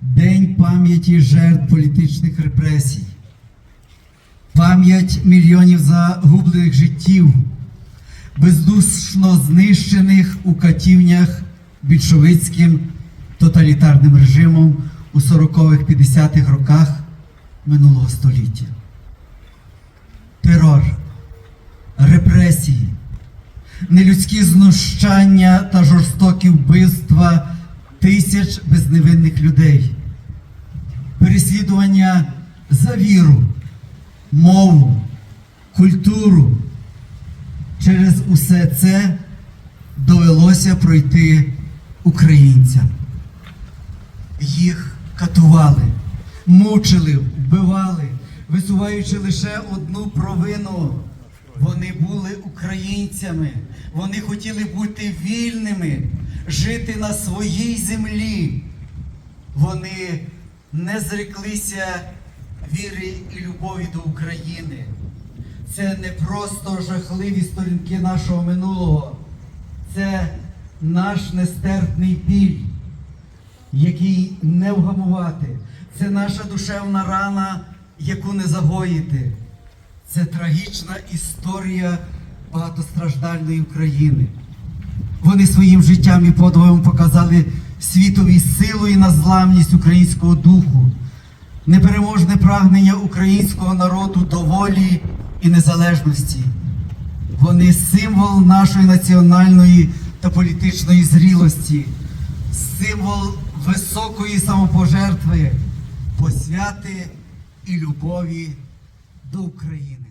День пам'яті жертв політичних репресій, пам'ять мільйонів загублених життів, бездушно знищених у катівнях більшовицьким тоталітарним режимом у 40-х-50-х роках минулого століття. Терор, репресії, нелюдські знущання та жорстокі вбивства тисяч безневинних людей, переслідування за віру, мову, культуру. Через усе це довелося пройти українцям. Їх катували, мучили, вбивали, висуваючи лише одну провину. Вони були українцями, вони хотіли бути вільними, жити на своїй землі. Вони не зреклися віри і любові до України. Це не просто жахливі сторінки нашого минулого, це наш нестерпний біль, який не вгамувати. Це наша душевна рана, яку не загоїти. Це трагічна історія багатостраждальної України. Вони своїм життям і подвигом показали світові силу і незламність українського духу, непереможне прагнення українського народу до волі і незалежності. Вони символ нашої національної та політичної зрілості, символ високої самопожертви, посвяти і любові до України.